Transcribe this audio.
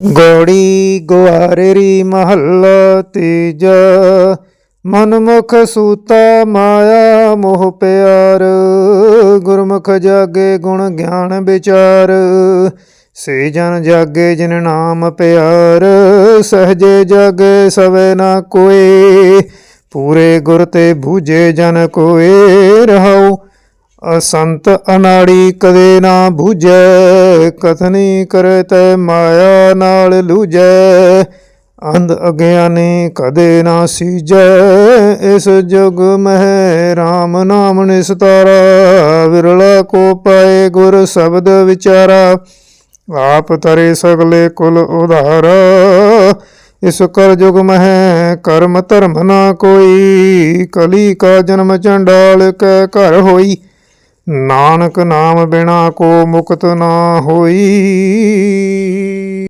ਗੋੜੀ ਗੁਆਰੇਰੀ ਮਹੱਲਾ ਤੀਜਾ, ਮਨਮੁਖ ਸੂਤਾ ਮਾਇਆ ਮੋਹ ਪਿਆਰ, ਗੁਰਮੁਖ ਜਾਗੇ ਗੁਣ ਗਿਆਨ ਵਿਚਾਰ, ਸੇ ਜਨ ਜਾਗੇ ਜਿਨ ਨਾਮ ਪਿਆਰ, ਸਹਜੇ ਜਾਗੇ ਸਵੇ ਨਾ ਕੋਏ ਪੂਰੇ ਗੁਰ ਤੇ ਬੂਝੇ ਜਨ ਕੋਏ ਰਹਾਉ ਅਸੰਤ ਅਨਾੜੀ ਕਦੇ ਨਾ ਬੂਝੈ, ਕਥਨੀ ਕਰੇ ਮਾਇਆ ਨਾਲ ਲੂਜੈ ਅੰਧ ਅਗਿਆਨੀ ਕਦੇ ਨਾ ਸੀਜੈ, ਇਸ ਜੁਗ ਮਹਿ RAM ਨਾਮ ਨਿਸਤਾਰਾ। ਵਿਰਲਾ ਕੋ ਪਾਏ ਗੁਰ ਸ਼ਬਦ ਵਿਚਾਰਾ, ਆਪ ਤਰੇ ਸਗਲੇ ਕੁਲ ਉਧਾਰਾ। ਇਸ ਕਰ ਜੁਗ ਮਹਿ ਕਰਮ ਧਰਮ ਨਾ ਕੋਈ, ਕਲੀ ਕਾ ਜਨਮ ਚੰਡਾਲ ਕੈ ਘਰ ਹੋਈ। ਨਾਨਕ ਨਾਮ ਬਿਨਾ ਕੋ ਮੁਕਤ ਨਾ ਹੋਈ।